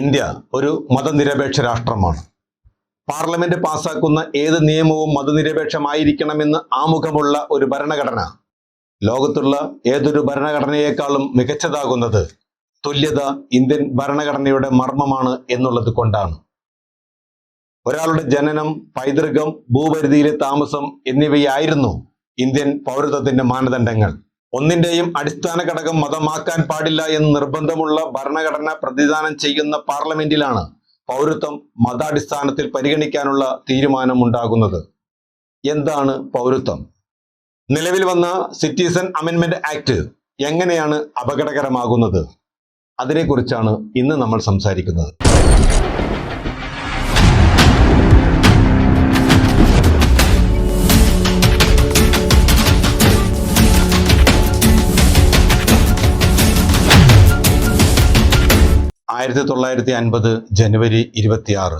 India ഒരു മതനിരപേക്ഷ രാഷ്ട്രമാണ്. പാർലമെന്റ് പാസാക്കുന്ന ഏത് നിയമവും മതനിരപേക്ഷമായിരിക്കണമെന്ന് ആമുഖമുള്ള ഒരു ഭരണഘടന. ലോകത്തുള്ള ഏതൊരു ഭരണഘടനയേക്കാളും മികച്ചതാകുന്നത് തുല്യത ഇന്ത്യൻ ഭരണഘടനയുടെ മർമ്മമാണ് എന്നുള്ളത് കൊണ്ടാണ്. ഒരാളുടെ ജനനം പൈതൃകം ഭൂപരിധിയിലെ താമസം എന്നിവയായിരുന്നു ഇന്ത്യൻ പൗരത്വത്തിന്റെ മാനദണ്ഡങ്ങൾ. ഒന്നിന്റെയും അടിസ്ഥാന ഘടകം മതമാക്കാൻ പാടില്ല എന്ന് നിർബന്ധമുള്ള ഭരണഘടന പ്രതിദാനം ചെയ്യുന്ന പാർലമെന്റിലാണ് പൗരത്വം മതാടിസ്ഥാനത്തിൽ പരിഗണിക്കാനുള്ള തീരുമാനം ഉണ്ടാകുന്നത് എന്താണ് പൗരത്വം? നിലവിൽ വന്ന സിറ്റിസൺ അമെൻമെന്റ് ആക്ട് എങ്ങനെയാണ് അപകടകരമാകുന്നത്? അതിനെക്കുറിച്ചാണ് ഇന്ന് നമ്മൾ സംസാരിക്കുന്നത്. ആയിരത്തി തൊള്ളായിരത്തി അൻപത് ജനുവരി ഇരുപത്തിയാറ്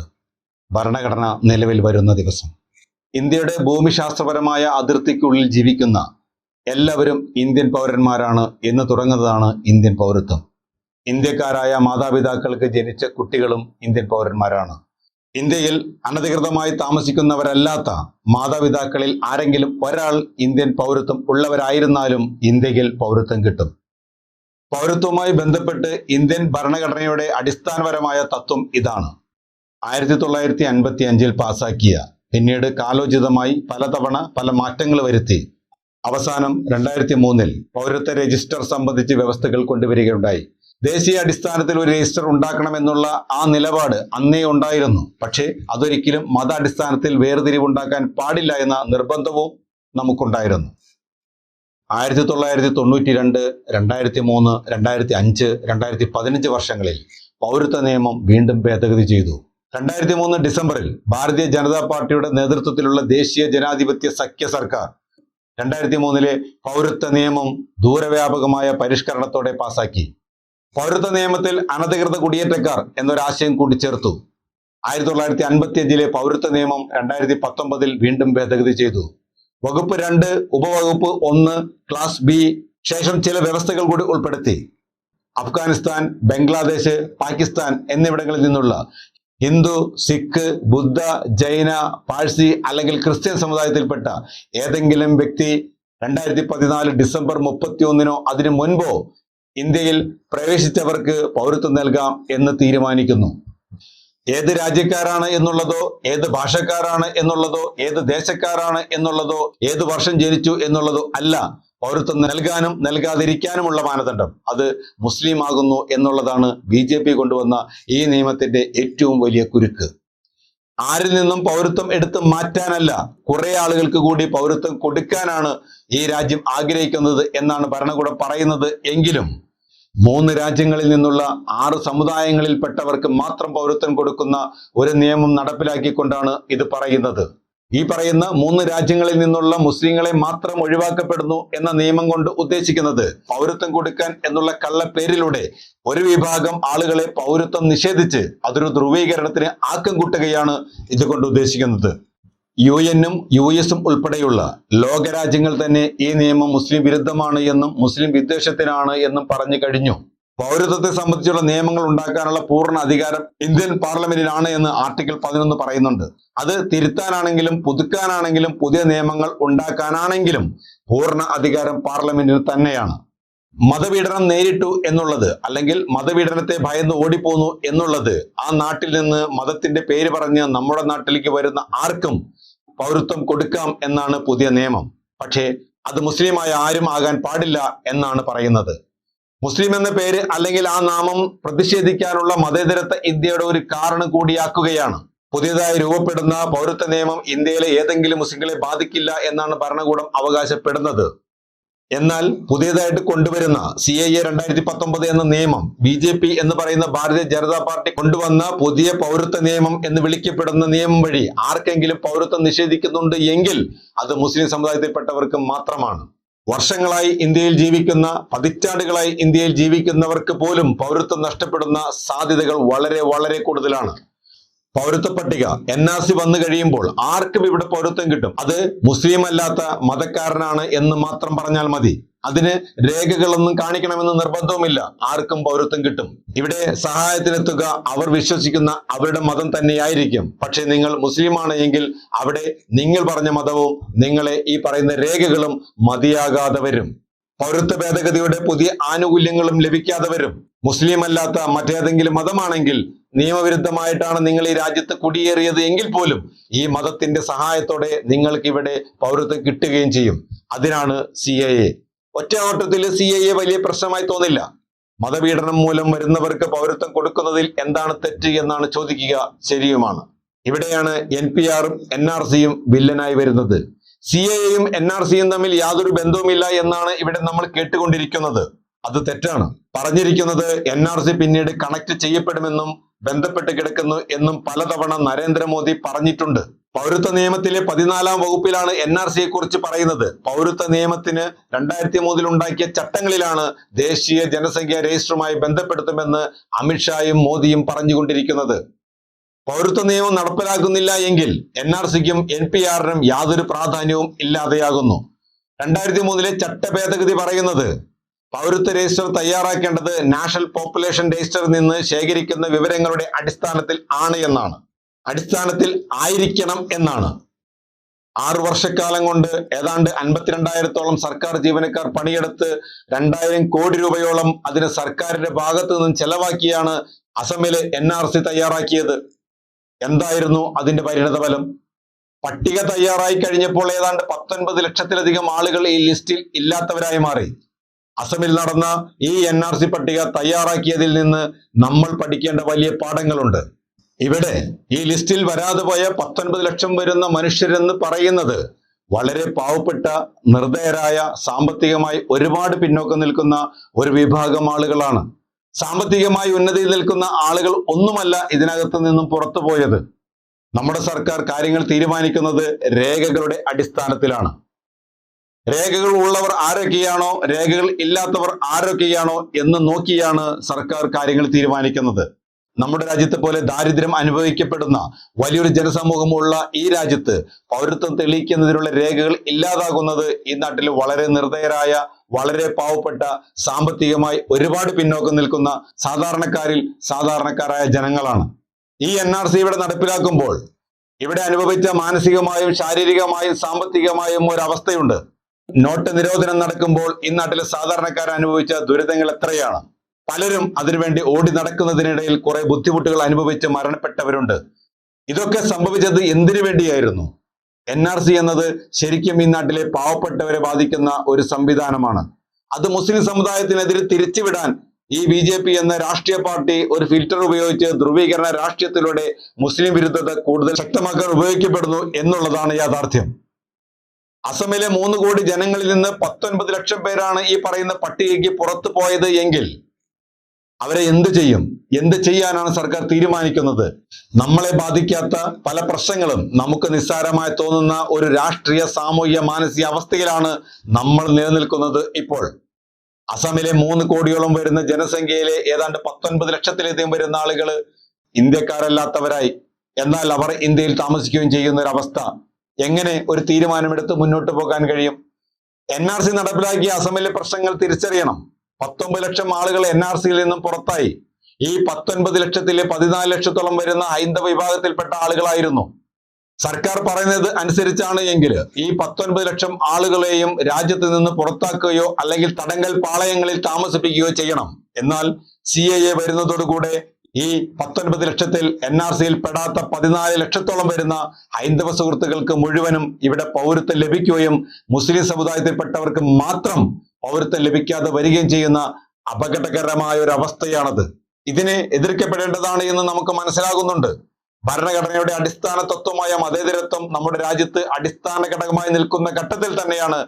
ഭരണഘടന നിലവിൽ വരുന്ന ദിവസം. ഇന്ത്യയുടെ ഭൂമിശാസ്ത്രപരമായ അതിർത്തിക്കുള്ളിൽ ജീവിക്കുന്ന എല്ലാവരും ഇന്ത്യൻ പൗരന്മാരാണ് എന്ന് തുടങ്ങുന്നതാണ് ഇന്ത്യൻ പൗരത്വം. ഇന്ത്യക്കാരായ മാതാപിതാക്കൾക്ക് ജനിച്ച കുട്ടികളും ഇന്ത്യൻ പൗരന്മാരാണ്. ഇന്ത്യയിൽ അനധികൃതമായി താമസിക്കുന്നവരല്ലാത്ത മാതാപിതാക്കളിൽ ആരെങ്കിലും ഒരാൾ ഇന്ത്യൻ പൗരത്വം ഉള്ളവരായിരുന്നാലും ഇന്ത്യയിൽ പൗരത്വം കിട്ടും. പൗരത്വവുമായി ബന്ധപ്പെട്ട് ഇന്ത്യൻ ഭരണഘടനയുടെ അടിസ്ഥാനപരമായ തത്വം ഇതാണ്. ആയിരത്തി തൊള്ളായിരത്തി അൻപത്തി അഞ്ചിൽ പാസാക്കിയ പിന്നീട് കാലോചിതമായി പലതവണ പല മാറ്റങ്ങൾ വരുത്തി. അവസാനം രണ്ടായിരത്തി മൂന്നിൽ പൗരത്വ രജിസ്റ്റർ സംബന്ധിച്ച് വ്യവസ്ഥകൾ കൊണ്ടുവരികയുണ്ടായി. ദേശീയ അടിസ്ഥാനത്തിൽ ഒരു രജിസ്റ്റർ ഉണ്ടാക്കണമെന്നുള്ള ആ നിലപാട് അന്നേ ഉണ്ടായിരുന്നു. പക്ഷേ അതൊരിക്കലും മത അടിസ്ഥാനത്തിൽ വേർതിരിവുണ്ടാക്കാൻ പാടില്ല എന്ന നിർബന്ധവും നമുക്കുണ്ടായിരുന്നു. ആയിരത്തി തൊള്ളായിരത്തി തൊണ്ണൂറ്റി രണ്ട് രണ്ടായിരത്തി മൂന്ന് രണ്ടായിരത്തി അഞ്ച് രണ്ടായിരത്തി പതിനഞ്ച് വർഷങ്ങളിൽ പൗരത്വ നിയമം വീണ്ടും ഭേദഗതി ചെയ്തു. രണ്ടായിരത്തി മൂന്ന് ഡിസംബറിൽ ഭാരതീയ ജനതാ പാർട്ടിയുടെ നേതൃത്വത്തിലുള്ള ദേശീയ ജനാധിപത്യ സഖ്യ സർക്കാർ രണ്ടായിരത്തി മൂന്നിലെ പൗരത്വ നിയമം ദൂരവ്യാപകമായ പരിഷ്കരണത്തോടെ പാസാക്കി. പൗരത്വ നിയമത്തിൽ അനധികൃത കുടിയേറ്റക്കാർ എന്നൊരാശയം കൂട്ടിച്ചേർത്തു ആയിരത്തി തൊള്ളായിരത്തി അൻപത്തി അഞ്ചിലെ പൗരത്വ നിയമം രണ്ടായിരത്തി പത്തൊമ്പതിൽ വീണ്ടും ഭേദഗതി ചെയ്തു. വകുപ്പ് രണ്ട് ഉപവകുപ്പ് ഒന്ന് ക്ലാസ് ബി ശേഷം ചില വ്യവസ്ഥകൾ കൂടി ഉൾപ്പെടുത്തി. അഫ്ഗാനിസ്ഥാൻ ബംഗ്ലാദേശ് പാകിസ്ഥാൻ എന്നിവിടങ്ങളിൽ നിന്നുള്ള ഹിന്ദു സിഖ് ബുദ്ധ ജൈന പാഴ്സി അല്ലെങ്കിൽ ക്രിസ്ത്യൻ സമുദായത്തിൽപ്പെട്ട ഏതെങ്കിലും വ്യക്തി രണ്ടായിരത്തി പതിനാല് ഡിസംബർ മുപ്പത്തി ഒന്നിനോ അതിനു മുൻപോ ഇന്ത്യയിൽ പ്രവേശിച്ചവർക്ക് പൗരത്വം നൽകാം എന്ന് തീരുമാനിക്കുന്നു. ഏത് രാജ്യക്കാരാണ് എന്നുള്ളതോ ഏത് ഭാഷക്കാരാണ് എന്നുള്ളതോ ഏത് ദേശക്കാരാണ് എന്നുള്ളതോ ഏത് വർഷം ജനിച്ചു എന്നുള്ളതോ അല്ല. പൗരത്വം നൽകാനും നൽകാതിരിക്കാനുമുള്ള മാനദണ്ഡം. അത് മുസ്ലിം ആകുന്നു എന്നുള്ളതാണ് ബി ജെ പി കൊണ്ടുവന്ന ഈ നിയമത്തിന്റെ ഏറ്റവും വലിയ കുരുക്ക്. ആരിൽ നിന്നും പൗരത്വം എടുത്ത് മാറ്റാനല്ല കുറെ ആളുകൾക്ക് കൂടി പൗരത്വം കൊടുക്കാനാണ് ഈ രാജ്യം ആഗ്രഹിക്കുന്നത് എന്നാണ് ഭരണകൂടം പറയുന്നത് എങ്കിലും മൂന്ന് രാജ്യങ്ങളിൽ നിന്നുള്ള ആറ് സമുദായങ്ങളിൽപ്പെട്ടവർക്ക് മാത്രം പൗരത്വം കൊടുക്കുന്ന ഒരു നിയമം നടപ്പിലാക്കിക്കൊണ്ടാണ് ഇത് പറയുന്നത്. ഈ പറയുന്ന മൂന്ന് രാജ്യങ്ങളിൽ നിന്നുള്ള മുസ്ലിങ്ങളെ മാത്രം ഒഴിവാക്കപ്പെടുന്നു എന്ന നിയമം കൊണ്ട് ഉദ്ദേശിക്കുന്നത് പൗരത്വം കൊടുക്കാൻ എന്നുള്ള കള്ളപ്പേരിലൂടെ ഒരു വിഭാഗം ആളുകളെ പൗരത്വം നിഷേധിച്ച് അതൊരു ധ്രുവീകരണത്തിന് ആക്കം കൂട്ടുകയാണ് ഇതുകൊണ്ട് ഉദ്ദേശിക്കുന്നത്. യു എന്നും യു എസും ഉൾപ്പെടെയുള്ള ലോകരാജ്യങ്ങൾ തന്നെ ഈ നിയമം മുസ്ലിം വിരുദ്ധമാണ് എന്നും മുസ്ലിം വിദ്വേഷത്തിനാണ് എന്നും പറഞ്ഞു കഴിഞ്ഞു. പൗരത്വത്തെ സംബന്ധിച്ചുള്ള നിയമങ്ങൾ ഉണ്ടാക്കാനുള്ള പൂർണ അധികാരം ഇന്ത്യൻ പാർലമെന്റിനാണ് എന്ന് ആർട്ടിക്കിൾ പതിനൊന്ന് പറയുന്നുണ്ട്. അത് തിരുത്താനാണെങ്കിലും പുതുക്കാനാണെങ്കിലും പുതിയ നിയമങ്ങൾ ഉണ്ടാക്കാനാണെങ്കിലും പൂർണ അധികാരം പാർലമെന്റിന് തന്നെയാണ്. മതപീഡനം നേരിട്ടു എന്നുള്ളത് അല്ലെങ്കിൽ മതപീഡനത്തെ ഭയന്ന് ഓടിപ്പോന്നു എന്നുള്ളത് ആ നാട്ടിൽ നിന്ന് മതത്തിന്റെ പേര് പറഞ്ഞ് നമ്മുടെ നാട്ടിലേക്ക് വരുന്ന ആർക്കും പൗരത്വം കൊടുക്കാം എന്നാണ് പുതിയ നിയമം. പക്ഷേ അത് മുസ്ലിമായ ആരും ആകാൻ പാടില്ല എന്നാണ് പറയുന്നത്. മുസ്ലിം എന്ന പേര് അല്ലെങ്കിൽ ആ നാമം പ്രതിഷേധിക്കാനുള്ള മതേതരത്വ ഇന്ത്യയുടെ ഒരു കാരണം കൂടിയാക്കുകയാണ്. പുതിയതായി രൂപപ്പെടുന്ന പൗരത്വ നിയമം ഇന്ത്യയിലെ ഏതെങ്കിലും മുസ്ലിങ്ങളെ ബാധിക്കില്ല എന്നാണ് ഭരണകൂടം അവകാശപ്പെടുന്നത്. എന്നാൽ പുതിയതായിട്ട് കൊണ്ടുവരുന്ന സി ഐ എ രണ്ടായിരത്തി പത്തൊമ്പത് എന്ന നിയമം ബി ജെ പി എന്ന് പറയുന്ന ഭാരതീയ ജനതാ പാർട്ടി കൊണ്ടുവന്ന പുതിയ പൗരത്വ നിയമം എന്ന് വിളിക്കപ്പെടുന്ന നിയമം വഴി ആർക്കെങ്കിലും പൗരത്വം നിഷേധിക്കുന്നുണ്ട് എങ്കിൽ അത് മുസ്ലിം സമുദായത്തിൽപ്പെട്ടവർക്ക് മാത്രമാണ്. വർഷങ്ങളായി ഇന്ത്യയിൽ ജീവിക്കുന്ന പതിറ്റാണ്ടുകളായി ഇന്ത്യയിൽ ജീവിക്കുന്നവർക്ക് പോലും പൗരത്വം നഷ്ടപ്പെടുന്ന സാധ്യതകൾ വളരെ വളരെ കൂടുതലാണ്. പൗരത്വ പട്ടിക എൻ ആർ സി വന്നു കഴിയുമ്പോൾ ആർക്കും ഇവിടെ പൗരത്വം കിട്ടും. അത് മുസ്ലിം അല്ലാത്ത മതക്കാരനാണ് എന്ന് മാത്രം പറഞ്ഞാൽ മതി. അതിന് രേഖകളൊന്നും കാണിക്കണമെന്ന് നിർബന്ധവുമില്ല. ആർക്കും പൗരത്വം കിട്ടും. ഇവിടെ സഹായത്തിനെത്തുക അവർ വിശ്വസിക്കുന്ന അവരുടെ മതം തന്നെയായിരിക്കും. പക്ഷെ നിങ്ങൾ മുസ്ലിമാണ് എങ്കിൽ അവിടെ നിങ്ങൾ പറഞ്ഞ മതവും നിങ്ങളെ ഈ പറയുന്ന രേഖകളും മതിയാകാതെ വരും. പൗരത്വ ഭേദഗതിയുടെ പുതിയ ആനുകൂല്യങ്ങളും ലഭിക്കാതെ വരും. മുസ്ലിം അല്ലാത്ത മറ്റേതെങ്കിലും മതമാണെങ്കിൽ നിയമവിരുദ്ധമായിട്ടാണ് നിങ്ങൾ ഈ രാജ്യത്ത് കുടിയേറിയത് എങ്കിൽ പോലും ഈ മതത്തിന്റെ സഹായത്തോടെ നിങ്ങൾക്ക് ഇവിടെ പൗരത്വം കിട്ടുകയും ചെയ്യും. അതിനാണ് സി എ എ ഒറ്റ ഓട്ടത്തിൽ സി എ എ വലിയ പ്രശ്നമായി തോന്നില്ല. മതപീഡനം മൂലം വരുന്നവർക്ക് പൗരത്വം കൊടുക്കുന്നതിൽ എന്താണ് തെറ്റ് എന്നാണ് ചോദിക്കുക ശരിയുമാണ്. ഇവിടെയാണ് എൻ പി ആറും എൻ ആർ സിയും വില്ലനായി വരുന്നത്. സി എയും എൻ ആർ സിയും തമ്മിൽ യാതൊരു ബന്ധവുമില്ല എന്നാണ് ഇവിടെ നമ്മൾ കേട്ടുകൊണ്ടിരിക്കുന്നത്. അത് തെറ്റാണ്. പറഞ്ഞിരിക്കുന്നത് എൻ ആർ സി പിന്നീട് കണക്ട് ചെയ്യപ്പെടുമെന്നും ബന്ധപ്പെട്ട് കിടക്കുന്നു എന്നും പലതവണ നരേന്ദ്രമോദി പറഞ്ഞിട്ടുണ്ട്. പൗരത്വ നിയമത്തിലെ പതിനാലാം വകുപ്പിലാണ് എൻ ആർ സിയെ കുറിച്ച് പറയുന്നത്. പൗരത്വ നിയമത്തിന് രണ്ടായിരത്തി മൂന്നിൽ ഉണ്ടാക്കിയ ചട്ടങ്ങളിലാണ് ദേശീയ ജനസംഖ്യാ രജിസ്റ്ററുമായി ബന്ധപ്പെടുത്തുമെന്ന് അമിത്ഷായും മോദിയും പറഞ്ഞുകൊണ്ടിരിക്കുന്നത്. പൗരത്വ നിയമം നടപ്പിലാക്കുന്നില്ല എങ്കിൽ എൻ ആർ സിക്കും എൻ പി ആറിനും യാതൊരു പ്രാധാന്യവും ഇല്ലാതെയാകുന്നു. രണ്ടായിരത്തി മൂന്നിലെ ചട്ട ഭേദഗതി പറയുന്നത് പൗരത്വ രജിസ്റ്റർ തയ്യാറാക്കേണ്ടത് നാഷണൽ പോപ്പുലേഷൻ രജിസ്റ്ററിൽ നിന്ന് ശേഖരിക്കുന്ന വിവരങ്ങളുടെ അടിസ്ഥാനത്തിൽ ആണ് എന്നാണ്. അടിസ്ഥാനത്തിൽ ആയിരിക്കണം എന്നാണ്. ആറു വർഷക്കാലം കൊണ്ട് ഏതാണ്ട് അൻപത്തിരണ്ടായിരത്തോളം സർക്കാർ ജീവനക്കാർ പണിയെടുത്ത് രണ്ടായിരം കോടി രൂപയോളം അതിന് സർക്കാരിന്റെ ഭാഗത്തു നിന്നും ചെലവാക്കിയാണ് അസമിൽ എൻ ആർ സി തയ്യാറാക്കിയത്. എന്തായിരുന്നു അതിന്റെ പരിണത ഫലം? പട്ടിക തയ്യാറായി കഴിഞ്ഞപ്പോൾ ഏതാണ്ട് പത്തൊൻപത് ലക്ഷത്തിലധികം ആളുകൾ ഈ ലിസ്റ്റിൽ ഇല്ലാത്തവരായി മാറി. അസമിൽ നടന്ന ഈ എൻ ആർ സി പട്ടിക തയ്യാറാക്കിയതിൽ നിന്ന് നമ്മൾ പഠിക്കേണ്ട വലിയ പാഠങ്ങളുണ്ട്. ഇവിടെ ഈ ലിസ്റ്റിൽ വരാതെ പോയ പത്തൊൻപത് ലക്ഷം വരുന്ന മനുഷ്യരെന്ന് പറയുന്നത് വളരെ പാവപ്പെട്ട നിർദ്ധയരായ സാമ്പത്തികമായി ഒരുപാട് പിന്നോക്കം നിൽക്കുന്ന ഒരു വിഭാഗം ആളുകളാണ്. സാമ്പത്തികമായി ഉന്നതിയിൽ നിൽക്കുന്ന ആളുകൾ ഒന്നുമല്ല ഇതിനകത്ത് നിന്നും പുറത്തു പോയത് നമ്മുടെ സർക്കാർ കാര്യങ്ങൾ തീരുമാനിക്കുന്നത് രേഖകളുടെ അടിസ്ഥാനത്തിലാണ്. രേഖകൾ ഉള്ളവർ ആരൊക്കെയാണോ രേഖകൾ ഇല്ലാത്തവർ ആരൊക്കെയാണോ എന്ന് നോക്കിയാണ് സർക്കാർ കാര്യങ്ങൾ തീരുമാനിക്കുന്നത്. നമ്മുടെ രാജ്യത്തെ പോലെ ദാരിദ്ര്യം അനുഭവിക്കപ്പെടുന്ന വലിയൊരു ജനസമൂഹമുള്ള ഈ രാജ്യത്ത് പൗരത്വം തെളിയിക്കുന്നതിനുള്ള രേഖകൾ ഇല്ലാതാകുന്നത് ഈ നാട്ടിൽ വളരെ നിർദ്ദയരായ വളരെ പാവപ്പെട്ട സാമ്പത്തികമായി ഒരുപാട് പിന്നോക്കം നിൽക്കുന്ന സാധാരണക്കാരിൽ സാധാരണക്കാരായ ജനങ്ങളാണ്. ഈ എൻ ആർ സി ഇവിടെ നടപ്പിലാക്കുമ്പോൾ ഇവിടെ അനുഭവിച്ച മാനസികമായും ശാരീരികമായും സാമ്പത്തികമായും ഒരവസ്ഥയുണ്ട് നോട്ട് നിരോധനം നടക്കുമ്പോൾ ഈ നാട്ടിലെ സാധാരണക്കാർ അനുഭവിച്ച ദുരിതങ്ങൾ എത്രയാണ്? പലരും അതിനുവേണ്ടി ഓടി നടക്കുന്നതിനിടയിൽ കുറെ ബുദ്ധിമുട്ടുകൾ അനുഭവിച്ച് മരണപ്പെട്ടവരുണ്ട്. ഇതൊക്കെ സംഭവിച്ചത് എന്തിനു വേണ്ടിയായിരുന്നു? എൻ ആർ സി എന്നത് ശരിക്കും ഈ നാട്ടിലെ പാവപ്പെട്ടവരെ ബാധിക്കുന്ന ഒരു സംവിധാനമാണ്. അത് മുസ്ലിം സമുദായത്തിനെതിരെ തിരിച്ചുവിടാൻ ഈ ബി ജെ പി എന്ന രാഷ്ട്രീയ പാർട്ടി ഒരു ഫിൽറ്റർ ഉപയോഗിച്ച് ധ്രുവീകരണ രാഷ്ട്രീയത്തിലൂടെ മുസ്ലിം വിരുദ്ധത കൂടുതൽ ശക്തമാക്കാൻ ഉപയോഗിക്കപ്പെടുന്നു എന്നുള്ളതാണ് യാഥാർത്ഥ്യം. അസമിലെ മൂന്ന് കോടി ജനങ്ങളിൽ നിന്ന് പത്തൊൻപത് ലക്ഷം പേരാണ് ഈ പറയുന്ന പട്ടികയ്ക്ക് പുറത്തു പോയത് എങ്കിൽ അവരെ എന്ത് ചെയ്യും? എന്ത് ചെയ്യാനാണ് സർക്കാർ തീരുമാനിക്കുന്നത്? നമ്മളെ ബാധിക്കാത്ത പല പ്രശ്നങ്ങളും നമുക്ക് നിസ്സാരമായി തോന്നുന്ന ഒരു രാഷ്ട്രീയ സാമൂഹ്യ മാനസിക അവസ്ഥയിലാണ് നമ്മൾ നിലനിൽക്കുന്നത് ഇപ്പോൾ. അസമിലെ മൂന്ന് കോടിയോളം വരുന്ന ജനസംഖ്യയിലെ ഏതാണ്ട് പത്തൊൻപത് ലക്ഷത്തിലധികം വരുന്ന ആളുകൾ ഇന്ത്യക്കാരല്ലാത്തവരായി. എന്നാൽ അവർ ഇന്ത്യയിൽ താമസിക്കുകയും ചെയ്യുന്ന ഒരു അവസ്ഥ. എങ്ങനെ ഒരു തീരുമാനമെടുത്ത് മുന്നോട്ട് പോകാൻ കഴിയും? എൻ ആർ സി നടപ്പിലാക്കിയ അസമിലെ പ്രശ്നങ്ങൾ തിരിച്ചറിയണം. പത്തൊമ്പത് ലക്ഷം ആളുകൾ എൻ ആർ സിയിൽ നിന്നും പുറത്തായി. ഈ പത്തൊൻപത് ലക്ഷത്തിലെ പതിനാല് ലക്ഷത്തോളം വരുന്ന ഹൈന്ദവ വിഭാഗത്തിൽപ്പെട്ട ആളുകളായിരുന്നു. സർക്കാർ പറയുന്നത് അനുസരിച്ചാണ് എങ്കിൽ ഈ പത്തൊൻപത് ലക്ഷം ആളുകളെയും രാജ്യത്ത് നിന്ന് പുറത്താക്കുകയോ അല്ലെങ്കിൽ തടങ്കൽ പാളയങ്ങളിൽ താമസിപ്പിക്കുകയോ ചെയ്യണം. എന്നാൽ സി എ എ വരുന്നതോടുകൂടെ ഈ പത്തൊൻപത് ലക്ഷത്തിൽ എൻ ആർ സിയിൽ പെടാത്ത പതിനാല് ലക്ഷത്തോളം വരുന്ന ഹൈന്ദവ സുഹൃത്തുക്കൾക്ക് മുഴുവനും ഇവിടെ പൗരത്വം ലഭിക്കുകയും മുസ്ലിം സമുദായത്തിൽപ്പെട്ടവർക്ക് മാത്രം പൗരത്വം ലഭിക്കാതെ വരികയും ചെയ്യുന്ന അപകടകരമായ ഒരു അവസ്ഥയാണത്. ഇതിനെ എതിർക്കപ്പെടേണ്ടതാണ് എന്ന് നമുക്ക് മനസ്സിലാകുന്നുണ്ട്. ഭരണഘടനയുടെ അടിസ്ഥാന തത്വമായ മതേതരത്വം നമ്മുടെ രാജ്യത്ത് അടിസ്ഥാന ഘടകമായി നിൽക്കുന്ന ഘട്ടത്തിൽ തന്നെയാണ്.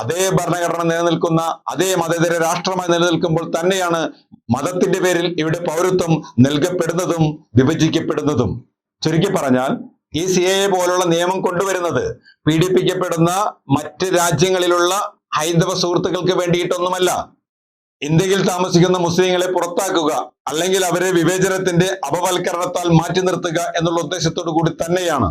അതേ ഭരണഘടന നിലനിൽക്കുന്ന അതേ മതേതര രാഷ്ട്രമായി നിലനിൽക്കുമ്പോൾ തന്നെയാണ് മതത്തിന്റെ പേരിൽ ഇവിടെ പൗരത്വം നൽകപ്പെടുന്നതും വിഭജിക്കപ്പെടുന്നതും. ചുരുക്കി പറഞ്ഞാൽ ഈ സി എ പോലുള്ള നിയമം കൊണ്ടുവരുന്നത് പീഡിപ്പിക്കപ്പെടുന്ന മറ്റ് രാജ്യങ്ങളിലുള്ള ഹൈന്ദവ സുഹൃത്തുക്കൾക്ക് വേണ്ടിയിട്ടൊന്നുമല്ല. ഇന്ത്യയിൽ താമസിക്കുന്ന മുസ്ലിങ്ങളെ പുറത്താക്കുക അല്ലെങ്കിൽ അവരെ വിവേചനത്തിന്റെ അപവൽക്കരണത്താൽ മാറ്റി നിർത്തുക എന്നുള്ള ഉദ്ദേശത്തോടു കൂടി തന്നെയാണ്.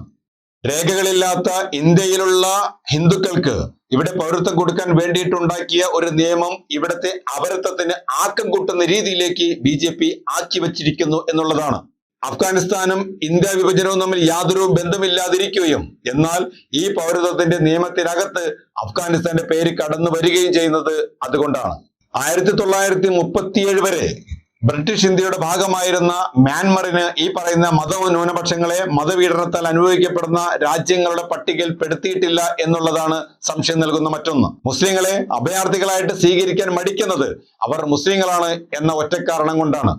രേഖകളില്ലാത്ത ഇന്ത്യയിലുള്ള ഹിന്ദുക്കൾക്ക് ഇവിടെ പൗരത്വം കൊടുക്കാൻ വേണ്ടിയിട്ടുണ്ടാക്കിയ ഒരു നിയമം ഇവിടുത്തെ അപരത്വത്തിന് ആക്കം കൂട്ടുന്ന രീതിയിലേക്ക് ബി ജെ പി ആക്കി വച്ചിരിക്കുന്നു എന്നുള്ളതാണ്. അഫ്ഗാനിസ്ഥാനും ഇന്ത്യ വിഭജനവും തമ്മിൽ യാതൊരു ബന്ധമില്ലാതിരിക്കുകയും എന്നാൽ ഈ പൗരത്വത്തിന്റെ നിയമത്തിനകത്ത് അഫ്ഗാനിസ്ഥാന്റെ പേര് കടന്നു വരികയും ചെയ്യുന്നത് അതുകൊണ്ടാണ്. ആയിരത്തി തൊള്ളായിരത്തി മുപ്പത്തിയേഴ് വരെ ബ്രിട്ടീഷ് ഇന്ത്യയുടെ ഭാഗമായിരുന്ന മ്യാൻമറിന് ഈ പറയുന്ന മത ന്യൂനപക്ഷങ്ങളെ മതപീഡനത്താൽ അനുഭവിക്കപ്പെടുന്ന രാജ്യങ്ങളുടെ പട്ടികയിൽ പെടുത്തിയിട്ടില്ല എന്നുള്ളതാണ് സംശയം നൽകുന്ന മറ്റൊന്ന്. മുസ്ലിങ്ങളെ അഭയാർത്ഥികളായിട്ട് സ്വീകരിക്കാൻ മടിക്കുന്നത് അവർ മുസ്ലിങ്ങളാണ് എന്ന ഒറ്റ കാരണം കൊണ്ടാണ്.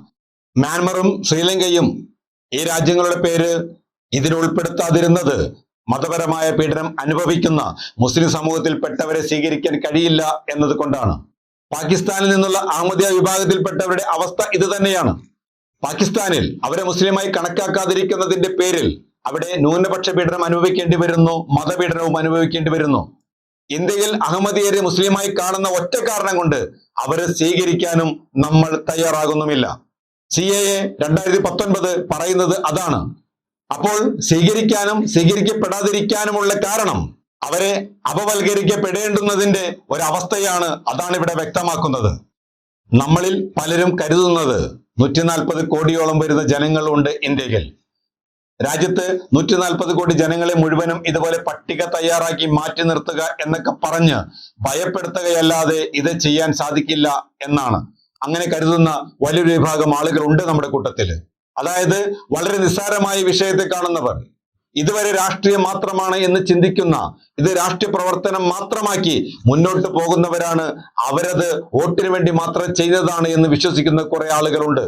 മ്യാൻമറും ശ്രീലങ്കയും ഈ രാജ്യങ്ങളുടെ പേര് ഇതിൽ ഉൾപ്പെടുത്താതിരുന്നത് മതപരമായ പീഡനം അനുഭവിക്കുന്ന മുസ്ലിം സമൂഹത്തിൽപ്പെട്ടവരെ സ്വീകരിക്കാൻ കഴിയില്ല എന്നത് കൊണ്ടാണ്. പാകിസ്ഥാനിൽ നിന്നുള്ള അഹമ്മദിയ വിഭാഗത്തിൽപ്പെട്ടവരുടെ അവസ്ഥ ഇത് തന്നെയാണ്. പാകിസ്ഥാനിൽ അവരെ മുസ്ലിമായി കണക്കാക്കാതിരിക്കുന്നതിന്റെ പേരിൽ അവിടെ ന്യൂനപക്ഷ പീഡനം അനുഭവിക്കേണ്ടി വരുന്നു മതപീഡനവും അനുഭവിക്കേണ്ടി വരുന്നു. ഇന്ത്യയിൽ അഹമ്മദിയരെ മുസ്ലിമായി കാണുന്ന ഒറ്റ കാരണം കൊണ്ട് അവരെ സ്വീകരിക്കാനും നമ്മൾ തയ്യാറാകുന്നുമില്ല. സി എ എ രണ്ടായിരത്തി പത്തൊൻപത് പറയുന്നത് അതാണ്. അപ്പോൾ സ്വീകരിക്കാനും സ്വീകരിക്കപ്പെടാതിരിക്കാനുമുള്ള കാരണം അവരെ അപവൽക്കരിക്കപ്പെടേണ്ടുന്നതിന്റെ ഒരവസ്ഥയാണ് അതാണ് ഇവിടെ വ്യക്തമാക്കുന്നത്. നമ്മളിൽ പലരും കരുതുന്നത് നൂറ്റി നാൽപ്പത് കോടിയോളം വരുന്ന ജനങ്ങളുണ്ട് ഇന്ത്യയിൽ. രാജ്യത്ത് നൂറ്റി നാൽപ്പത് കോടി ജനങ്ങളെ മുഴുവനും ഇതുപോലെ പട്ടിക തയ്യാറാക്കി മാറ്റി നിർത്തുക എന്നൊക്കെ പറഞ്ഞ് ഭയപ്പെടുത്തുകയല്ലാതെ ഇത് ചെയ്യാൻ സാധിക്കില്ല എന്നാണ്. അങ്ങനെ കരുതുന്ന വലിയൊരു വിഭാഗം ആളുകൾ ഉണ്ട് നമ്മുടെ കൂട്ടത്തിൽ. അതായത് വളരെ നിസ്സാരമായ വിഷയത്തെ കാണുന്നവർ. ഇതുവരെ രാഷ്ട്രീയം മാത്രമാണ് എന്ന് ചിന്തിക്കുന്ന ഇത് രാഷ്ട്രീയ പ്രവർത്തനം മാത്രമാക്കി മുന്നോട്ട് പോകുന്നവരാണ് അവരത് വോട്ടിന് വേണ്ടി മാത്രം ചെയ്തതാണ് എന്ന് വിശ്വസിക്കുന്ന കുറെ ആളുകളുണ്ട്.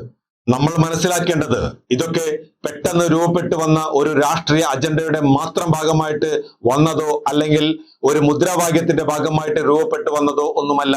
നമ്മൾ മനസ്സിലാക്കേണ്ടത് ഇതൊക്കെ പെട്ടെന്ന് രൂപപ്പെട്ടു വന്ന ഒരു രാഷ്ട്രീയ അജണ്ടയുടെ മാത്രം ഭാഗമായിട്ട് വന്നതോ അല്ലെങ്കിൽ ഒരു മുദ്രാവാക്യത്തിന്റെ ഭാഗമായിട്ട് രൂപപ്പെട്ടു വന്നതോ ഒന്നുമല്ല.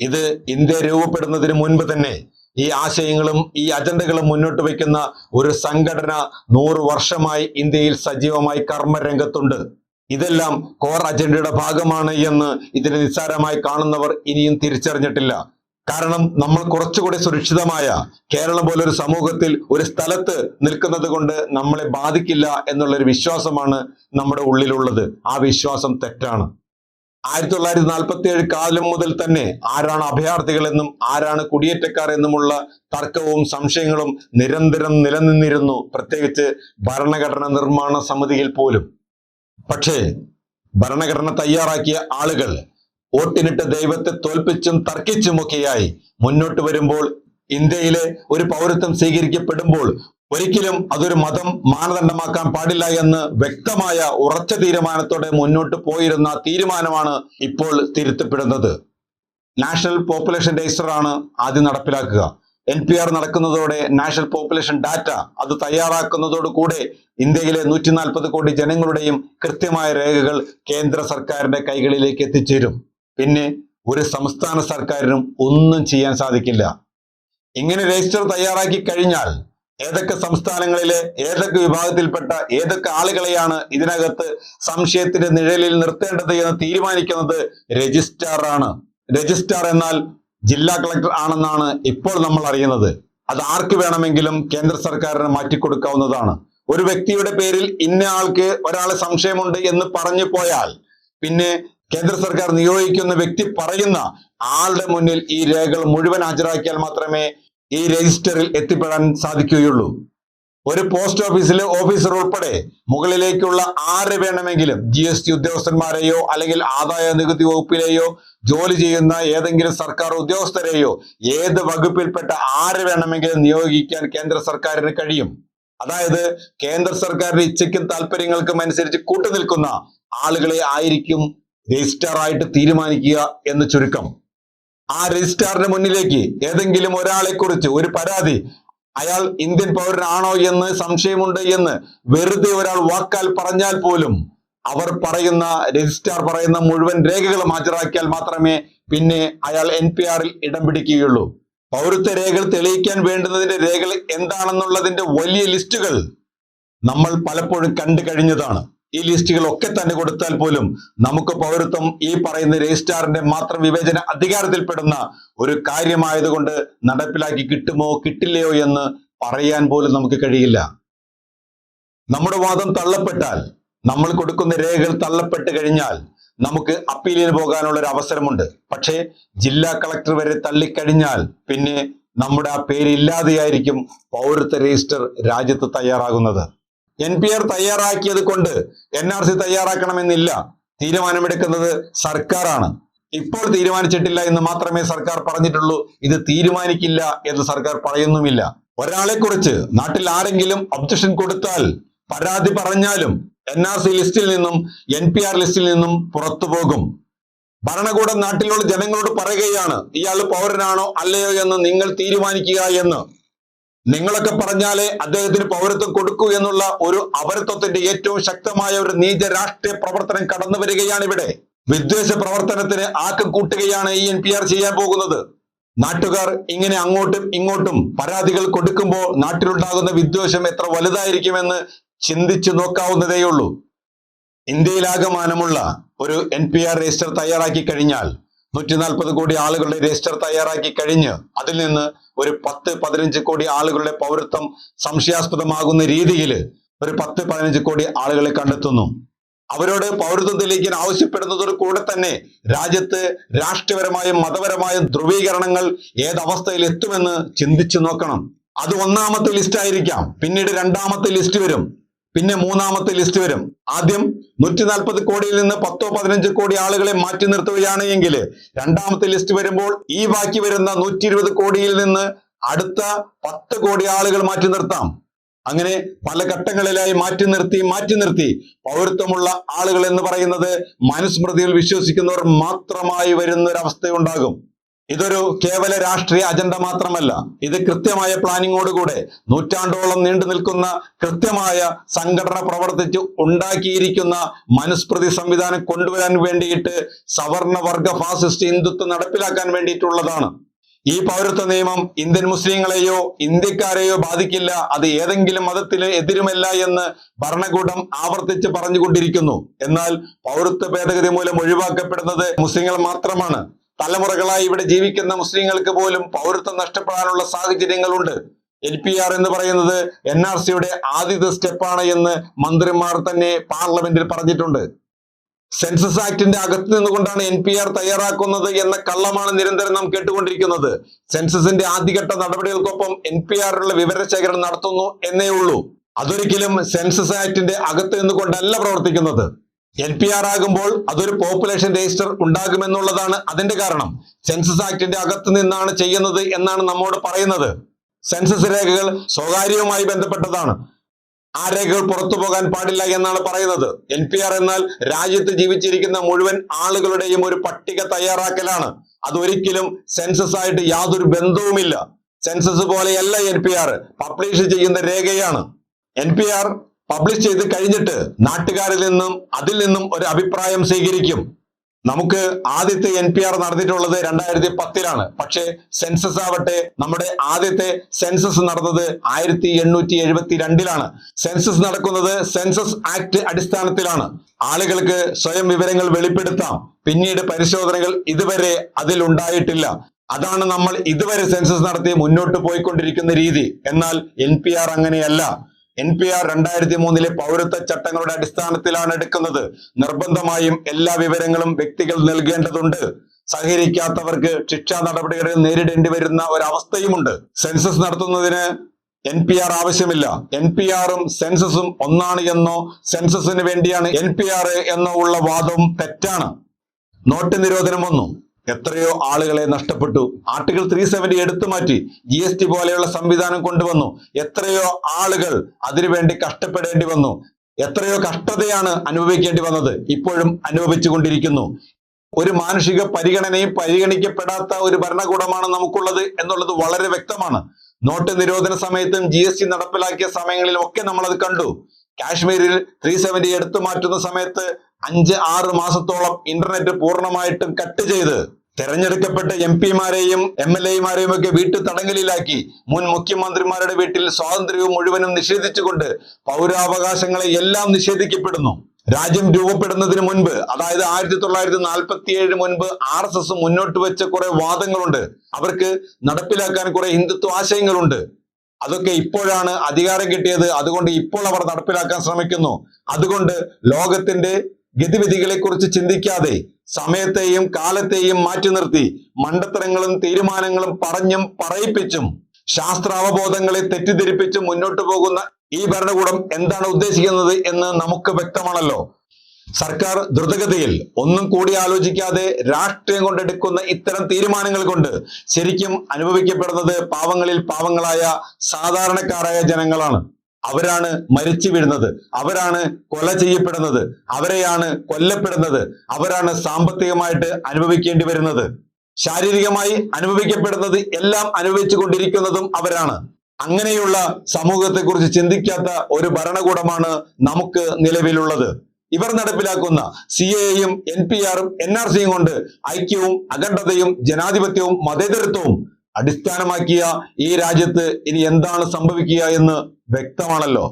ഇത് ഇന്ത്യ രൂപപ്പെടുന്നതിന് മുൻപ് തന്നെ ഈ ആശയങ്ങളും ഈ അജണ്ടകളും മുന്നോട്ട് വയ്ക്കുന്ന ഒരു സംഘടന നൂറ് വർഷമായി ഇന്ത്യയിൽ സജീവമായി കർമ്മരംഗത്തുണ്ട്. ഇതെല്ലാം കോർ അജണ്ടയുടെ ഭാഗമാണ് എന്ന് ഇതിനെ നിസ്സാരമായി കാണുന്നവർ ഇനിയും തിരിച്ചറിഞ്ഞിട്ടില്ല. കാരണം നമ്മൾ കുറച്ചുകൂടി സുരക്ഷിതമായ കേരളം പോലൊരു സമൂഹത്തിൽ ഒരു സ്ഥലത്ത് നിൽക്കുന്നത് കൊണ്ട് നമ്മളെ ബാധിക്കില്ല എന്നുള്ളൊരു വിശ്വാസമാണ് നമ്മുടെ ഉള്ളിലുള്ളത്. ആ വിശ്വാസം തെറ്റാണ്. ആയിരത്തി തൊള്ളായിരത്തി നാൽപ്പത്തി ഏഴ് കാലം മുതൽ തന്നെ ആരാണ് അഭയാർത്ഥികളെന്നും ആരാണ് കുടിയേറ്റക്കാർ എന്നുമുള്ള തർക്കവും സംശയങ്ങളും നിരന്തരം നിലനിന്നിരുന്നു. പ്രത്യേകിച്ച് ഭരണഘടന നിർമ്മാണ സമിതിയിൽ പോലും. പക്ഷേ ഭരണഘടന തയ്യാറാക്കിയ ആളുകൾ വോട്ടിനിട്ട് ദൈവത്തെ തോൽപ്പിച്ചും തർക്കിച്ചുമൊക്കെയായി മുന്നോട്ട് വരുമ്പോൾ ഇന്ത്യയിലെ ഒരു പൗരത്വം സ്വീകരിക്കപ്പെടുമ്പോൾ ഒരിക്കലും അതൊരു മതം മാനദണ്ഡമാക്കാൻ പാടില്ല എന്ന് വ്യക്തമായ ഉറച്ച തീരുമാനത്തോടെ മുന്നോട്ട് പോയിരുന്ന തീരുമാനമാണ് ഇപ്പോൾ തിരുത്തപ്പെടുന്നത്. നാഷണൽ പോപ്പുലേഷൻ രജിസ്റ്റർ ആണ് ആദ്യം നടപ്പിലാക്കുക. എൻ പി ആർ നടക്കുന്നതോടെ നാഷണൽ പോപ്പുലേഷൻ ഡാറ്റ അത് തയ്യാറാക്കുന്നതോട് കൂടെ ഇന്ത്യയിലെ നൂറ്റി നാൽപ്പത് കോടി ജനങ്ങളുടെയും കൃത്യമായ രേഖകൾ കേന്ദ്ര സർക്കാരിന്റെ കൈകളിലേക്ക് എത്തിച്ചേരും. പിന്നെ ഒരു സംസ്ഥാന സർക്കാരിനും ഒന്നും ചെയ്യാൻ സാധിക്കില്ല. ഇങ്ങനെ രജിസ്റ്റർ തയ്യാറാക്കി കഴിഞ്ഞാൽ ഏതൊക്കെ സംസ്ഥാനങ്ങളിലെ ഏതൊക്കെ വിഭാഗത്തിൽപ്പെട്ട ഏതൊക്കെ ആളുകളെയാണ് ഇതിനകത്ത് സംശയത്തിന്റെ നിഴലിൽ നിർത്തേണ്ടത് എന്ന് തീരുമാനിക്കുന്നത് രജിസ്ട്രാർ ആണ്. രജിസ്ട്രാർ എന്നാൽ ജില്ലാ കളക്ടർ ആണെന്നാണ് ഇപ്പോൾ നമ്മൾ അറിയുന്നത്. അത് ആർക്ക് വേണമെങ്കിലും കേന്ദ്ര സർക്കാരിന് മാറ്റിക്കൊടുക്കാവുന്നതാണ്. ഒരു വ്യക്തിയുടെ പേരിൽ ഇന്ന ആൾക്ക് ഒരാളെ സംശയമുണ്ട് എന്ന് പറഞ്ഞു പോയാൽ പിന്നെ കേന്ദ്ര സർക്കാർ നിയോഗിക്കുന്ന വ്യക്തി പറയുന്ന ആളുടെ മുന്നിൽ ഈ രേഖകൾ മുഴുവൻ ഹാജരാക്കിയാൽ മാത്രമേ ഈ രജിസ്റ്ററിൽ എത്തിപ്പെടാൻ സാധിക്കുകയുള്ളൂ. ഒരു പോസ്റ്റ് ഓഫീസിലെ ഓഫീസർ ഉൾപ്പെടെ മുകളിലേക്കുള്ള ആര് വേണമെങ്കിലും ജി എസ് ടി ഉദ്യോഗസ്ഥന്മാരെയോ അല്ലെങ്കിൽ ആദായ നികുതി വകുപ്പിലെയോ ജോലി ചെയ്യുന്ന ഏതെങ്കിലും സർക്കാർ ഉദ്യോഗസ്ഥരെയോ ഏത് വകുപ്പിൽപ്പെട്ട ആര് വേണമെങ്കിലും നിയോഗിക്കാൻ കേന്ദ്ര സർക്കാരിന് കഴിയും. അതായത് കേന്ദ്ര സർക്കാരിന്റെ ഇച്ഛയ്ക്കും താല്പര്യങ്ങൾക്കും അനുസരിച്ച് കൂട്ടുനിൽക്കുന്ന ആളുകളെ ആയിരിക്കും രജിസ്റ്റർ ആയിട്ട് തീരുമാനിക്കുക എന്ന് ചുരുക്കം. ആ രജിസ്ട്രാറിന്റെ മുന്നിലേക്ക് ഏതെങ്കിലും ഒരാളെ കുറിച്ച് ഒരു പരാതി അയാൾ ഇന്ത്യൻ പൗരനാണോ എന്ന് സംശയമുണ്ട് എന്ന് വെറുതെ ഒരാൾ വാക്കാൽ പറഞ്ഞാൽ പോലും അവർ പറയുന്ന രജിസ്ട്രാർ പറയുന്ന മുഴുവൻ രേഖകളും ഹാജരാക്കിയാൽ മാത്രമേ പിന്നെ അയാൾ എൻ പി ആറിൽ ഇടം പിടിക്കുകയുള്ളൂ. പൗരത്വ രേഖകൾ തെളിയിക്കാൻ വേണ്ടുന്നതിന്റെ രേഖകൾ എന്താണെന്നുള്ളതിന്റെ വലിയ ലിസ്റ്റുകൾ നമ്മൾ പലപ്പോഴും കണ്ടു കഴിഞ്ഞതാണ്. ഈ ലിസ്റ്റുകൾ ഒക്കെ തന്നെ കൊടുത്താൽ പോലും നമുക്ക് പൗരത്വം ഈ പറയുന്ന രജിസ്ട്രാറിന്റെ മാത്രം വിവേചന അധികാരത്തിൽപ്പെടുന്ന ഒരു കാര്യമായതുകൊണ്ട് നടപ്പിലാക്കി കിട്ടുമോ കിട്ടില്ലയോ എന്ന് പറയാൻ പോലും നമുക്ക് കഴിയില്ല. നമ്മുടെ വാദം തള്ളപ്പെട്ടാൽ നമ്മൾ കൊടുക്കുന്ന രേഖകൾ തള്ളപ്പെട്ട് കഴിഞ്ഞാൽ നമുക്ക് അപ്പീലിന് പോകാനുള്ള ഒരു അവസരമുണ്ട്. പക്ഷേ ജില്ലാ കളക്ടർ വരെ തള്ളിക്കഴിഞ്ഞാൽ പിന്നെ നമ്മുടെ ആ പേരില്ലാതെയായിരിക്കും പൗരത്വ രജിസ്റ്റർ രാജ്യത്ത് തയ്യാറാകുന്നത്. എൻ പി ആർ തയ്യാറാക്കിയത് കൊണ്ട് എൻ ആർ സി തയ്യാറാക്കണമെന്നില്ല. തീരുമാനമെടുക്കുന്നത് സർക്കാരാണ്. ഇപ്പോൾ തീരുമാനിച്ചിട്ടില്ല എന്ന് മാത്രമേ സർക്കാർ പറഞ്ഞിട്ടുള്ളൂ. ഇത് തീരുമാനിക്കില്ല എന്ന് സർക്കാർ പറയുന്നുമില്ല. ഒരാളെ കുറിച്ച് നാട്ടിൽ ആരെങ്കിലും ഒബ്ജക്ഷൻ കൊടുത്താൽ പരാതി പറഞ്ഞാലും എൻ ആർ സി ലിസ്റ്റിൽ നിന്നും എൻ പി ആർ ലിസ്റ്റിൽ നിന്നും പുറത്തു പോകും. ഭരണകൂടം നാട്ടിലുള്ള ജനങ്ങളോട് പറയുകയാണ് ഇയാൾ പൗരനാണോ അല്ലയോ എന്ന് നിങ്ങൾ തീരുമാനിക്കുക എന്ന്. നിങ്ങളൊക്കെ പറഞ്ഞാലേ അദ്ദേഹത്തിന് പൗരത്വം കൊടുക്കൂ എന്നുള്ള ഒരു അപരത്വത്തിന്റെ ഏറ്റവും ശക്തമായ ഒരു നീച രാഷ്ട്രീയ പ്രവർത്തനം കടന്നു വരികയാണ് ഇവിടെ. വിദ്വേഷ പ്രവർത്തനത്തിന് ആക്കം കൂട്ടുകയാണ് ഈ എൻ പി ആർ ചെയ്യാൻ പോകുന്നത്. നാട്ടുകാർ ഇങ്ങനെ അങ്ങോട്ടും ഇങ്ങോട്ടും പരാതികൾ കൊടുക്കുമ്പോൾ നാട്ടിലുണ്ടാകുന്ന വിദ്വേഷം എത്ര വലുതായിരിക്കുമെന്ന് ചിന്തിച്ചു നോക്കാവുന്നതേയുള്ളൂ ഇന്ത്യയിലാകമാനമുള്ള ഒരു എൻ പി ആർ രജിസ്റ്റർ തയ്യാറാക്കി കഴിഞ്ഞാൽ നൂറ്റി നാൽപ്പത് കോടി ആളുകളുടെ രജിസ്റ്റർ തയ്യാറാക്കി കഴിഞ്ഞ് അതിൽ നിന്ന് ഒരു പത്ത് പതിനഞ്ച് കോടി ആളുകളുടെ പൗരത്വം സംശയാസ്പദമാകുന്ന രീതിയിൽ ഒരു പത്ത് പതിനഞ്ച് കോടി ആളുകളെ കണ്ടെത്തുന്നു. അവരോട് പൗരത്വം തെളിയിക്കാൻ ആവശ്യപ്പെടുന്നതോട് കൂടെ തന്നെ രാജ്യത്ത് രാഷ്ട്രീയപരമായും മതപരമായും ധ്രുവീകരണങ്ങൾ ഏതവസ്ഥയിൽ എത്തുമെന്ന് ചിന്തിച്ചു നോക്കണം. അത് ഒന്നാമത്തെ ലിസ്റ്റ് ആയിരിക്കാം പിന്നീട് രണ്ടാമത്തെ ലിസ്റ്റ് വരും. പിന്നെ മൂന്നാമത്തെ ലിസ്റ്റ് വരും. ആദ്യം നൂറ്റി നാൽപ്പത് കോടിയിൽ നിന്ന് പത്തോ പതിനഞ്ച് കോടി ആളുകളെ മാറ്റി നിർത്തുകയാണ് എങ്കിൽ രണ്ടാമത്തെ ലിസ്റ്റ് വരുമ്പോൾ ഈ ബാക്കി വരുന്ന നൂറ്റി ഇരുപത് കോടിയിൽ നിന്ന് അടുത്ത പത്ത് കോടി ആളുകൾ മാറ്റി നിർത്താം. അങ്ങനെ പല ഘട്ടങ്ങളിലായി മാറ്റി നിർത്തി മാറ്റി നിർത്തി പൗരത്വമുള്ള ആളുകൾ എന്ന് പറയുന്നത് മനുസ്മൃതിയിൽ വിശ്വസിക്കുന്നവർ മാത്രമായി വരുന്ന ഒരു അവസ്ഥയുണ്ടാകും ഇതൊരു കേവല രാഷ്ട്രീയ അജണ്ട മാത്രമല്ല. ഇത് കൃത്യമായ പ്ലാനിങ്ങോടുകൂടെ നൂറ്റാണ്ടോളം നീണ്ടു നിൽക്കുന്ന കൃത്യമായ സംഘടന പ്രവർത്തിച്ച് ഉണ്ടാക്കിയിരിക്കുന്ന മനുസ്മൃതി സംവിധാനം കൊണ്ടുവരാൻ വേണ്ടിയിട്ട് സവർണ വർഗ ഫാസിസ്റ്റ് ഹിന്ദുത്വം നടപ്പിലാക്കാൻ വേണ്ടിയിട്ടുള്ളതാണ്. ഈ പൗരത്വ നിയമം ഇന്ത്യൻ മുസ്ലിങ്ങളെയോ ഇന്ത്യക്കാരെയോ ബാധിക്കില്ല. അത് ഏതെങ്കിലും മതത്തിന് എതിരുമല്ല എന്ന് ഭരണകൂടം ആവർത്തിച്ച് പറഞ്ഞുകൊണ്ടിരിക്കുന്നു. എന്നാൽ പൗരത്വ ഭേദഗതി മൂലം ഒഴിവാക്കപ്പെടുന്നത് മുസ്ലിങ്ങൾ മാത്രമാണ്. തലമുറകളായി ഇവിടെ ജീവിക്കുന്ന മുസ്ലിങ്ങൾക്ക് പോലും പൗരത്വം നഷ്ടപ്പെടാനുള്ള സാഹചര്യങ്ങളുണ്ട്. എൽ പി ആർ എന്ന് പറയുന്നത് എൻ ആർ സിയുടെ ആദ്യത്തെ സ്റ്റെപ്പാണ് എന്ന് മന്ത്രിമാർ തന്നെ പാർലമെന്റിൽ പറഞ്ഞിട്ടുണ്ട്. സെൻസസ് ആക്ടിന്റെ അകത്ത് നിന്നുകൊണ്ടാണ് എൻ പി ആർ തയ്യാറാക്കുന്നത് എന്ന കള്ളമാണ് നിരന്തരം നാം കേട്ടുകൊണ്ടിരിക്കുന്നത്. സെൻസസിന്റെ ആദ്യഘട്ട നടപടികൾക്കൊപ്പം എൻ പി ആറിലുള്ള വിവരശേഖരണം നടത്തുന്നു എന്നേ ഉള്ളൂ. അതൊരിക്കലും സെൻസസ് ആക്ടിന്റെ അകത്ത് നിന്നുകൊണ്ടല്ല പ്രവർത്തിക്കുന്നത്. എൻ പി ആർ ആകുമ്പോൾ അതൊരു പോപ്പുലേഷൻ രജിസ്റ്റർ ഉണ്ടാകുമെന്നുള്ളതാണ് അതിന്റെ കാരണം. സെൻസസ് ആക്ടിന്റെ അകത്ത് നിന്നാണ് ചെയ്യുന്നത് എന്നാണ് നമ്മോട് പറയുന്നത്. സെൻസസ് രേഖകൾ സ്വകാര്യവുമായി ബന്ധപ്പെട്ടതാണ്. ആ രേഖകൾ പുറത്തു പോകാൻ പാടില്ല എന്നാണ് പറയുന്നത്. എൻ പി ആർ എന്നാൽ രാജ്യത്ത് ജീവിച്ചിരിക്കുന്ന മുഴുവൻ ആളുകളുടെയും ഒരു പട്ടിക തയ്യാറാക്കലാണ്. അതൊരിക്കലും സെൻസസ് ആയിട്ട് യാതൊരു ബന്ധവുമില്ല. സെൻസസ് പോലെയല്ല എൻ പി ആർ പബ്ലിഷ് ചെയ്യുന്ന രേഖയാണ്. എൻ പി ആർ പബ്ലിഷ് ചെയ്ത് കഴിഞ്ഞിട്ട് നാട്ടുകാരിൽ നിന്നും അതിൽ നിന്നും ഒരു അഭിപ്രായം സ്വീകരിക്കും. നമുക്ക് ആദ്യത്തെ എൻ പി ആർ നടന്നിട്ടുള്ളത് രണ്ടായിരത്തി പത്തിലാണ് പക്ഷേ സെൻസസ് ആവട്ടെ നമ്മുടെ ആദ്യത്തെ സെൻസസ് നടന്നത് ആയിരത്തി എണ്ണൂറ്റി എഴുപത്തി രണ്ടിലാണ് സെൻസസ് നടക്കുന്നത് സെൻസസ് ആക്ട് അടിസ്ഥാനത്തിലാണ്. ആളുകൾക്ക് സ്വയം വിവരങ്ങൾ വെളിപ്പെടുത്താം. പിന്നീട് പരിശോധനകൾ ഇതുവരെ അതിൽ ഉണ്ടായിട്ടില്ല. അതാണ് നമ്മൾ ഇതുവരെ സെൻസസ് നടത്തി മുന്നോട്ട് പോയിക്കൊണ്ടിരിക്കുന്ന രീതി. എന്നാൽ എൻ അങ്ങനെയല്ല. എൻ പി ആർ രണ്ടായിരത്തി മൂന്നിലെ പൗരത്വ ചട്ടങ്ങളുടെ അടിസ്ഥാനത്തിലാണ് എടുക്കുന്നത്. നിർബന്ധമായും എല്ലാ വിവരങ്ങളും വ്യക്തികൾ നൽകേണ്ടതുണ്ട്. സഹകരിക്കാത്തവർക്ക് ശിക്ഷാ നടപടികൾ നേരിടേണ്ടി വരുന്ന ഒരവസ്ഥയുമുണ്ട്. സെൻസസ് നടത്തുന്നതിന് എൻ പി ആർ ആവശ്യമില്ല. എൻ പി ആറും സെൻസസും ഒന്നാണ് എന്നോ സെൻസസിന് വേണ്ടിയാണ് എൻ പി ആർ എന്നോ ഉള്ള വാദവും തെറ്റാണ്. നോട്ട് നിരോധനം വന്നു. എത്രയോ ആളുകളെ നഷ്ടപ്പെട്ടു. ആർട്ടിക്കിൾ ത്രീ സെവന്റി എടുത്തു മാറ്റി. ജി എസ് ടി പോലെയുള്ള സംവിധാനം കൊണ്ടുവന്നു. എത്രയോ ആളുകൾ അതിനുവേണ്ടി കഷ്ടപ്പെടേണ്ടി വന്നു. എത്രയോ കഷ്ടതയാണ് അനുഭവിക്കേണ്ടി വന്നത്. ഇപ്പോഴും അനുഭവിച്ചുകൊണ്ടിരിക്കുന്നു. ഒരു മാനുഷിക പരിഗണനയും പരിഗണിക്കപ്പെടാത്ത ഒരു ഭരണകൂടമാണ് നമുക്കുള്ളത് എന്നുള്ളത് വളരെ വ്യക്തമാണ്. നോട്ട് നിരോധന സമയത്തും ജി എസ് ടി നടപ്പിലാക്കിയ സമയങ്ങളിലും ഒക്കെ നമ്മൾ അത് കണ്ടു. കാശ്മീരിൽ ത്രീ സെവന്റി എടുത്തു മാറ്റുന്ന സമയത്ത് അഞ്ച് ആറ് മാസത്തോളം ഇന്റർനെറ്റ് പൂർണമായിട്ടും കട്ട് ചെയ്ത് തെരഞ്ഞെടുക്കപ്പെട്ട എം പിമാരെയും എം എൽ എമാരെയും ഒക്കെ വീട്ടു തടങ്കലിലാക്കി. മുൻ മുഖ്യമന്ത്രിമാരുടെ വീട്ടിൽ സ്വാതന്ത്ര്യവും മുഴുവനും നിഷേധിച്ചുകൊണ്ട് പൗരാവകാശങ്ങളെ എല്ലാം നിഷേധിക്കപ്പെടുന്നു. രാജ്യം രൂപപ്പെടുന്നതിന് മുൻപ് അതായത് ആയിരത്തി തൊള്ളായിരത്തി നാൽപ്പത്തി ഏഴ് മുൻപ് ആർ എസ് എസ് മുന്നോട്ട് വെച്ച കുറെ വാദങ്ങളുണ്ട്. അവർക്ക് നടപ്പിലാക്കാൻ കുറെ ഹിന്ദുത്വ ആശയങ്ങളുണ്ട്. അതൊക്കെ ഇപ്പോഴാണ് അധികാരം കിട്ടിയത്. അതുകൊണ്ട് ഇപ്പോൾ അവർ നടപ്പിലാക്കാൻ ശ്രമിക്കുന്നു. അതുകൊണ്ട് ലോകത്തിന്റെ ഗതിവിധികളെ കുറിച്ച് ചിന്തിക്കാതെ സമയത്തെയും കാലത്തെയും മാറ്റി നിർത്തി. മണ്ടത്തരങ്ങളും തീരുമാനങ്ങളും പറഞ്ഞും പറയിപ്പിച്ചും ശാസ്ത്രാവബോധങ്ങളെ തെറ്റിദ്ധരിപ്പിച്ച് മുന്നോട്ട് പോകുന്ന ഈ ഭരണകൂടം എന്താണ് ഉദ്ദേശിക്കുന്നത് എന്ന് നമുക്ക് വ്യക്തമാണല്ലോ. സർക്കാർ ദ്രുതഗതിയിൽ ഒന്നും കൂടി ആലോചിക്കാതെ രാഷ്ട്രീയം കൊണ്ടെടുക്കുന്ന ഇത്തരം തീരുമാനങ്ങൾ കൊണ്ട് ശരിക്കും അനുഭവിക്കപ്പെടുന്നത് പാവങ്ങളിൽ പാവങ്ങളായ സാധാരണക്കാരായ ജനങ്ങളാണ്. അവരാണ് മരിച്ചു വീഴുന്നത്. അവരാണ് കൊല ചെയ്യപ്പെടുന്നത്. അവരെയാണ് കൊല്ലപ്പെടുന്നത്. അവരാണ് സാമ്പത്തികമായിട്ട് അനുഭവിക്കേണ്ടി വരുന്നത്. ശാരീരികമായി അനുഭവിക്കപ്പെടുന്നത് എല്ലാം അനുഭവിച്ചു കൊണ്ടിരിക്കുന്നതും അവരാണ്. അങ്ങനെയുള്ള സമൂഹത്തെക്കുറിച്ച് ചിന്തിക്കാത്ത ഒരു ഭരണകൂടമാണ് നമുക്ക് നിലവിലുള്ളത്. ഇവർ നടപ്പിലാക്കുന്ന സി എയും എൻ പി ആറും എൻ ആർ സിയും കൊണ്ട് ഐക്യവും അഖണ്ഡതയും ജനാധിപത്യവും മതേതരത്വവും അടിസ്ഥാനമാക്കിയ ഈ രാജ്യത്ത് ഇനി എന്താണ് സംഭവിക്കുക എന്ന് വ്യക്തമാണല്ലോ.